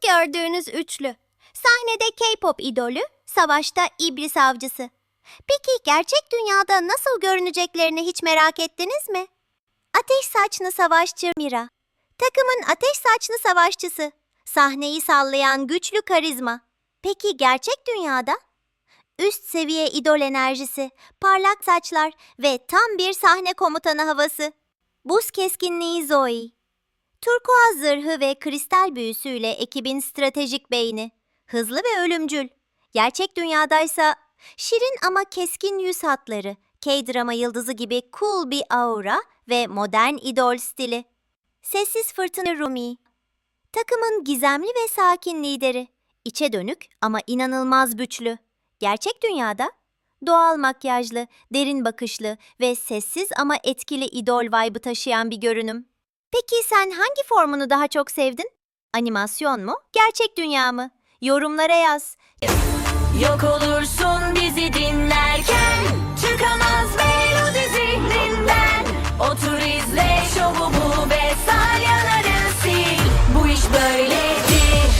gördüğünüz üçlü. Sahnede K-pop idolü, savaşta iblis avcısı. Peki gerçek dünyada nasıl görüneceklerini hiç merak ettiniz mi? Ateş saçlı savaşçı Mira. Takımın ateş saçlı savaşçısı. Sahneyi sallayan güçlü karizma. Peki gerçek dünyada? Üst seviye idol enerjisi, parlak saçlar ve tam bir sahne komutanı havası. Buz keskinliği Zoe. Turkuaz zırhı ve kristal büyüsüyle ekibin stratejik beyni. Hızlı ve ölümcül. Gerçek dünyadaysa şirin ama keskin yüz hatları, K-drama yıldızı gibi cool bir aura ve modern idol stili. Sessiz fırtına Rumi. Takımın gizemli ve sakin lideri. İçe dönük ama inanılmaz güçlü. Gerçek dünyada doğal makyajlı, derin bakışlı ve sessiz ama etkili idol vibe'ı taşıyan bir görünüm. Peki sen hangi formunu daha çok sevdin? Animasyon mu, gerçek dünya mı? Yorumlara yaz. Yok olursun bizi dinle